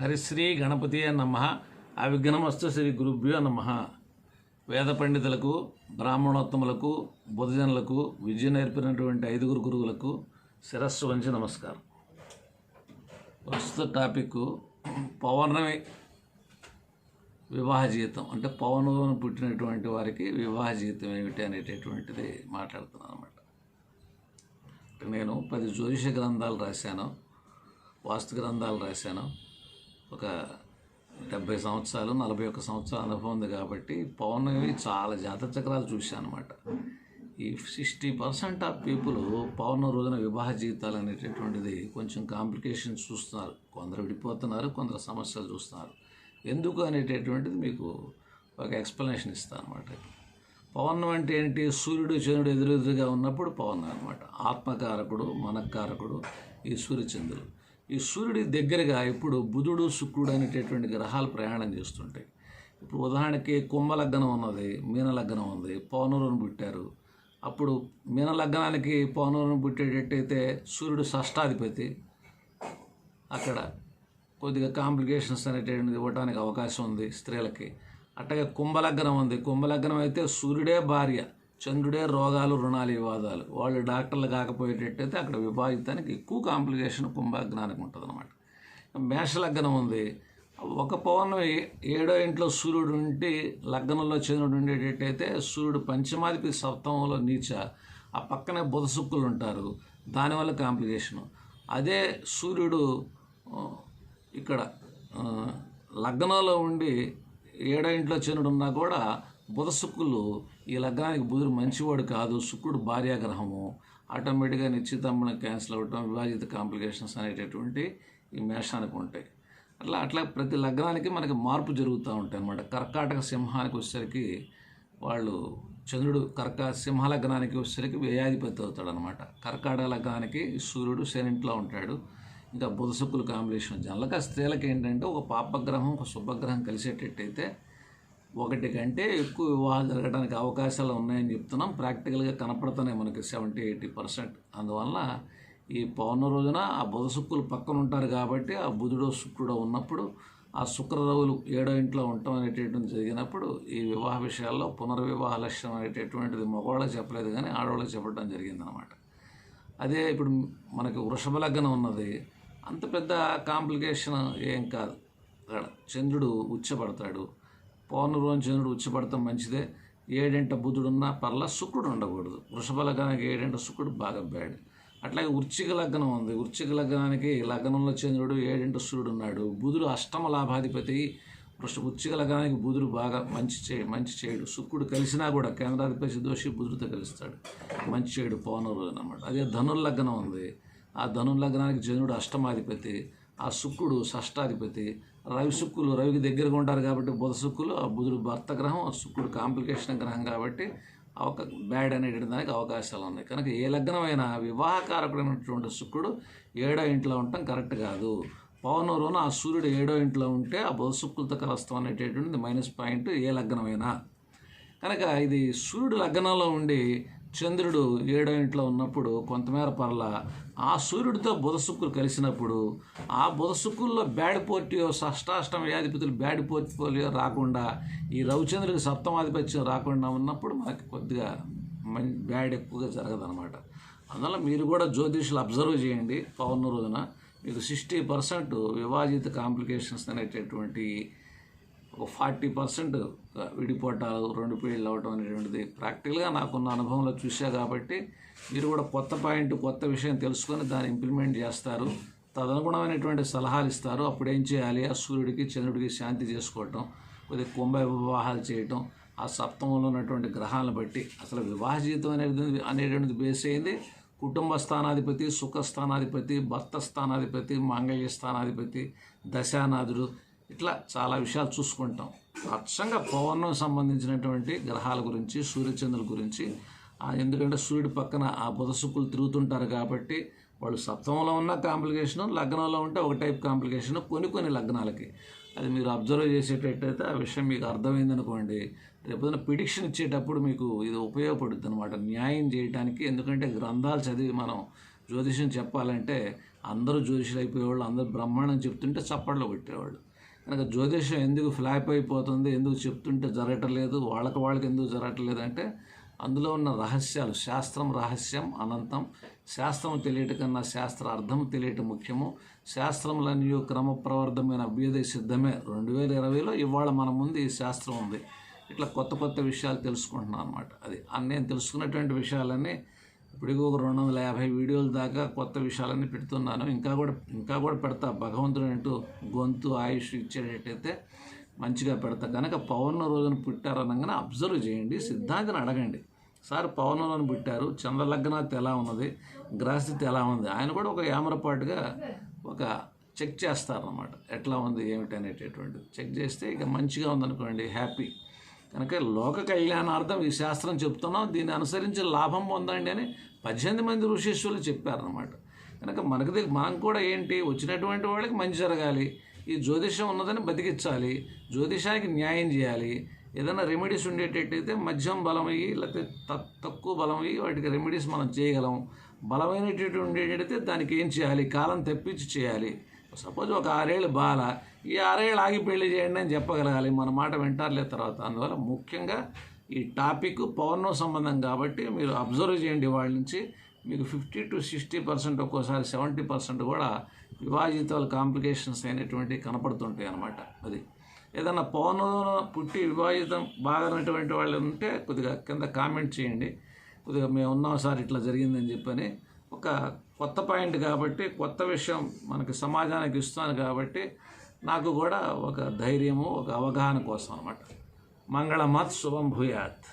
హరిశ్రీ గణపతి నమ. అవిఘ్నమస్తు శ్రీ గురుభ్యో నమ. వేద పండితులకు బ్రాహ్మణోత్తములకు బుధజనులకు విద్య నేర్పినటువంటి ఐదుగురు గురువులకు శిరస్సు వంచి నమస్కారం. ప్రస్తుత టాపిక్ పౌర్ణమి వివాహ జీవితం. అంటే పౌర్ణమి పుట్టినటువంటి వారికి వివాహ జీవితం ఏమిటి అనేటటువంటిది మాట్లాడుతున్నాను అనమాట నేను పది జ్యోతిష గ్రంథాలు రాశాను వాస్తు గ్రంథాలు రాశాను. ఒక డెబ్బై సంవత్సరాలు నలభై ఒక్క సంవత్సరాల అనుభవం ఉంది కాబట్టి పౌర్ణమి చాలా జాతర చక్రాలు చూశాను అనమాట ఈ సిక్స్టీ పర్సెంట్ ఆఫ్ పీపుల్ పౌర్ణమి రోజున వివాహ జీవితాలు అనేటటువంటిది కొంచెం కాంప్లికేషన్స్ చూస్తున్నారు. కొందరు విడిపోతున్నారు కొందరు సమస్యలు చూస్తున్నారు. ఎందుకు అనేటటువంటిది మీకు ఒక ఎక్స్ప్లెనేషన్ ఇస్తాను అనమాట పవనం అంటే ఏంటి? సూర్యుడు చంద్రుడు ఎదురెదురుగా ఉన్నప్పుడు పవనం అనమాట ఆత్మకారకుడు మనకారకుడు ఈ సూర్యచంద్రుడు ఈ సూర్యుడి దగ్గరగా ఇప్పుడు బుధుడు శుక్రుడు అనేటటువంటి గ్రహాలు ప్రయాణం చేస్తుంటాయి ఇప్పుడు ఉదాహరణకి కుంభలగ్నం ఉన్నది మీనలగ్నం ఉంది పౌనరుని పుట్టారు. అప్పుడు మీనలగ్నానికి పౌనరుని పుట్టేటట్టయితే సూర్యుడు షష్టాధిపతి. అక్కడ కొద్దిగా కాంప్లికేషన్స్ అనేటువంటిది ఇవ్వడానికి అవకాశం ఉంది స్త్రీలకి. అట్టగే కుంభలగ్నం ఉంది. కుంభలగ్నం అయితే సూర్యుడే భార్య. చంద్రుడే రోగాలు రుణాలు వివాదాలు. వాళ్ళు డాక్టర్లు కాకపోయేటట్టయితే అక్కడ విభాగితానికి ఎక్కువ కాంప్లికేషన్ కుంభలగ్నానికి ఉంటుంది అనమాట మేషలగ్నం ఉంది. ఒక పౌర్ణమి ఏడో ఇంట్లో సూర్యుడు ఉండి లగ్నంలో చంద్రుడు ఉండేటట్టయితే సూర్యుడు పంచమాధిపతి సప్తమంలో నీచ ఆ పక్కనే బుధ సుక్కులు ఉంటారు. దానివల్ల కాంప్లికేషను. అదే సూర్యుడు ఇక్కడ లగ్నంలో ఉండి ఏడో ఇంట్లో చంద్రుడు ఉన్నా కూడా బుధ శుక్రులు ఈ లగ్నానికి బుధుడు మంచివాడు కాదు శుక్రుడు భార్యాగ్రహము. ఆటోమేటిక్గా నిశ్చితంబం క్యాన్సిల్ అవ్వటం వివాజిత కాంప్లికేషన్స్ అనేటటువంటి ఈ మేషానికి ఉంటాయి. అట్లా అట్లా ప్రతి లగ్నానికి మనకి మార్పు జరుగుతూ ఉంటాయి అన్నమాట. కర్కాటక సింహానికి వచ్చేసరికి వాళ్ళు చంద్రుడు కర్క సింహ లగ్నానికి వచ్చేసరికి వ్యయాధిపతి అవుతాడు అనమాట కర్కాటక లగ్నానికి సూర్యుడు శనింట్లో ఉంటాడు. ఇంకా బుధ శుక్రులు కాంబినేషన్ జనరల్గా స్త్రీలకు ఏంటంటే ఒక పాపగ్రహం ఒక శుభగ్రహం కలిసేటట్టయితే ఒకటి కంటే ఎక్కువ వివాహాలు జరగడానికి అవకాశాలు ఉన్నాయని చెప్తున్నాం. ప్రాక్టికల్గా కనపడుతున్నాయి మనకి సెవెంటీ ఎయిటీ పర్సెంట్ అందువల్ల ఈ పౌర్ణ రోజున ఆ బుధ శుక్రులు పక్కన ఉంటారు కాబట్టి ఆ బుధుడు శుక్రుడు ఉన్నప్పుడు ఆ శుక్రరవులు ఏడో ఇంట్లో ఉండటం అనేటటువంటి జరిగినప్పుడు ఈ వివాహ విషయాల్లో పునర్వివాహ లక్ష్యం అనేటటువంటిది మగవాళ్ళకి చెప్పలేదు కానీ ఆడవాళ్ళకి చెప్పడం జరిగిందనమాట. అదే ఇప్పుడు మనకి వృషభ లగ్నం ఉన్నది. అంత పెద్ద కాంప్లికేషన్ ఏం కాదు. అక్కడ చంద్రుడు ఉచ్చపడతాడు. పౌర్ణరోజు చంద్రుడు ఉచ్చపడతాం మంచిదే. ఏడింట బుధుడు ఉన్నా పర్లా శుక్రుడు ఉండకూడదు. వృషభ లగ్నానికి ఏడింట శుక్రుడు బాగా బ్యాడ్. అట్లాగే వృచ్చిక లగ్నం ఉంది. వృచ్చిక లగ్నానికి లగ్నంలో చంద్రుడు ఏడింట సూర్యుడు ఉన్నాడు బుధుడు అష్టమ లాభాధిపతి. వృష వృచ్చిక లగ్నానికి బుధుడు బాగా మంచి చే మంచి చేయడు. శుక్రుడు కలిసినా కూడా కేంద్రాధిపతి దోషి బుధుడితో కలుస్తాడు. మంచి చేయడు పౌర్ణరోజు అనమాట అదే ధనుర్లగ్నం ఉంది. ఆ ధనుర్లగ్నానికి చంద్రుడు అష్టమాధిపతి. ఆ శుక్రుడు షష్టాధిపతి. రవి శుక్రులు రవికి దగ్గరగా ఉంటారు కాబట్టి బుధ శుక్రులు ఆ బుధుడు భర్త గ్రహం ఆ శుక్రుడు కాంప్లికేషన్ గ్రహం కాబట్టి అవక బ్యాడ్ అనేటువంటి దానికి అవకాశాలు ఉన్నాయి. కనుక ఏ లగ్నమైన వివాహకారకుడైనటువంటి శుక్రుడు ఏడో ఇంట్లో ఉండటం కరెక్ట్ కాదు. పౌర్ణంలోన ఆ సూర్యుడు ఏడో ఇంట్లో ఉంటే ఆ బుధ శుక్రులతో కలుస్తాం అనేటటువంటిది మైనస్ పాయింట్ ఏ లగ్నమైనా. కనుక ఇది సూర్యుడు లగ్నంలో ఉండి చంద్రుడు ఏడో ఇంట్లో ఉన్నప్పుడు కొంతమేర పర్ల ఆ సూర్యుడితో బుధశుక్రులు కలిసినప్పుడు ఆ బుధ బ్యాడ్ పోర్టియో షష్టాష్టమ వ్యాధిపతులు బ్యాడ్ పోర్ట్ఫోలియో రాకుండా ఈ రవిచంద్రుడికి సప్తమాధిపత్యం రాకుండా ఉన్నప్పుడు మనకి కొద్దిగా మం బ్యాడ్ ఎక్కువగా జరగదనమాట అందువల్ల మీరు కూడా జ్యోతిషులు అబ్జర్వ్ చేయండి పౌర్ణ రోజున. మీకు సిక్స్టీ పర్సెంట్ వివాజిత కాంప్లికేషన్స్ అనేటటువంటి ఒక ఫార్టీ పర్సెంట్ విడిపోవటాలు రెండు పేళ్ళు అవ్వటం అనేటువంటిది ప్రాక్టికల్గా నాకున్న అనుభవంలో చూసా కాబట్టి మీరు కూడా కొత్త పాయింట్ కొత్త విషయం తెలుసుకొని దాన్ని ఇంప్లిమెంట్ చేస్తారు. తదనుగుణమైనటువంటి సలహాలు ఇస్తారు. అప్పుడు ఏం చేయాలి? ఆ సూర్యుడికి చంద్రుడికి శాంతి చేసుకోవటం కొద్దిగా కుంభ వివాహాలు చేయటం ఆ సప్తమంలో ఉన్నటువంటి గ్రహాలను బట్టి. అసలు వివాహ జీవితం అనేది అనేటువంటిది బేస్ అయింది. కుటుంబ స్థానాధిపతి సుఖ స్థానాధిపతి భర్త స్థానాధిపతి మాంగళ్య స్థానాధిపతి దశానాథుడు ఇట్లా చాలా విషయాలు చూసుకుంటాం. అచ్చంగా పౌర్ణం సంబంధించినటువంటి గ్రహాల గురించి సూర్యచంద్రుల గురించి ఎందుకంటే సూర్యుడి పక్కన ఆ బుధ శుక్రులు తిరుగుతుంటారు కాబట్టి వాళ్ళు సప్తమంలో ఉన్న కాంప్లికేషన్ లగ్నంలో ఉంటే ఒక టైప్ కాంప్లికేషన్ కొన్ని కొన్ని లగ్నాలకి. అది మీరు అబ్జర్వ్ చేసేటట్టయితే ఆ విషయం మీకు అర్థమైంది అనుకోండి. రేపొద్దున పిడిక్షన్ ఇచ్చేటప్పుడు మీకు ఇది ఉపయోగపడుతుంది అనమాట న్యాయం చేయడానికి ఎందుకంటే గ్రంథాలు చదివి మనం జ్యోతిషం చెప్పాలంటే అందరూ జ్యోతిషులు అయిపోయేవాళ్ళు అందరూ బ్రహ్మాండం చెప్తుంటే చప్పట్లో పెట్టేవాళ్ళు కనుక జ్యోతిషం ఎందుకు ఫ్లాప్ అయిపోతుంది ఎందుకు చెప్తుంటే జరగట్లేదు వాళ్ళకి వాళ్ళకి ఎందుకు జరగటలేదు అంటే అందులో ఉన్న రహస్యాలు శాస్త్రం రహస్యం అనంతం. శాస్త్రం తెలియటం కన్నా శాస్త్ర అర్థం తెలియటం ముఖ్యము. శాస్త్రంలోని క్రమ ప్రవర్ధమైన అభ్యుదయ సిద్ధమే. రెండు వేల ఇరవైలో ఇవాళ మన ముందు ఈ శాస్త్రం ఉంది. ఇట్లా కొత్త కొత్త విషయాలు తెలుసుకుంటున్నాను అనమాట అది నేను తెలుసుకున్నటువంటి విషయాలన్నీ ఇప్పటికీ ఒక రెండు వందల యాభై వీడియోల దాకా కొత్త విషయాలన్నీ పెడుతున్నాను. ఇంకా కూడా ఇంకా కూడా పెడతా. భగవంతుడు అంటూ గొంతు ఆయుష్ ఇచ్చేటట్టయితే మంచిగా పెడతా. కనుక పౌర్ణ రోజున పుట్టారనగానే అబ్జర్వ్ చేయండి సిద్ధాంతిని అడగండి. సార్ పౌర్ణంలోని పుట్టారు. చంద్రలగ్నాత్ ఎలా ఉన్నది? గ్రహస్థితి ఎలా ఉంది? ఆయన కూడా ఒక యామరపాటుగా ఒక చెక్ చేస్తారనమాట ఎట్లా ఉంది ఏమిటి అనేటటువంటిది. చెక్ చేస్తే ఇక మంచిగా ఉందనుకోండి హ్యాపీ. కనుక లోక కళ్యాణార్థం ఈ శాస్త్రం చెప్తున్నాం. దీన్ని అనుసరించి లాభం పొందండి అని పద్దెనిమిది మంది ఋషీశ్వరులు చెప్పారనమాట కనుక మనకు దగ్గర మనం కూడా ఏంటి? వచ్చినటువంటి వాళ్ళకి మంచి జరగాలి. ఈ జ్యోతిషం ఉన్నదని బతికించాలి జ్యోతిషానికి న్యాయం చేయాలి. ఏదైనా రెమెడీస్ ఉండేటట్టయితే మధ్యం బలమయ్యి లేకపోతే తక్కువ బలమయ్యి వాటికి రెమెడీస్ మనం చేయగలం. బలమైనటువంటి ఉండేటైతే దానికి ఏం చేయాలి? కాలం తెప్పించి చేయాలి. సపోజ్ ఒక ఆరేళ్ళు బాల ఈ ఆరేళ్ళు ఆగి పెళ్ళి చేయండి అని చెప్పగలగాలి. మన మాట వింటారులే తర్వాత. అందువల్ల ముఖ్యంగా ఈ టాపిక్ పౌర్ణం సంబంధం కాబట్టి మీరు అబ్జర్వ్ చేయండి వాళ్ళ నుంచి. మీకు ఫిఫ్టీ టు సిక్స్టీ పర్సెంట్ ఒక్కోసారి సెవెంటీ పర్సెంట్ కూడా వివాహితాలు కాంప్లికేషన్స్ అయినటువంటి కనపడుతుంటాయి అన్నమాట. అది ఏదన్నా పౌర్ణం పుట్టి వివాహితం బాగానటువంటి వాళ్ళు ఉంటే కొద్దిగా కింద కామెంట్ చేయండి. కొద్దిగా మేము ఉన్నాం సార్ ఇట్లా జరిగిందని చెప్పని ఒక కొత్త పాయింట్ కాబట్టి కొత్త విషయం మనకి సమాజానికి ఇస్తాను కాబట్టి నాకు కూడా ఒక ధైర్యము ఒక అవగాహన కోసం అనమాట మంగళమత్ శుభం భూయాత్.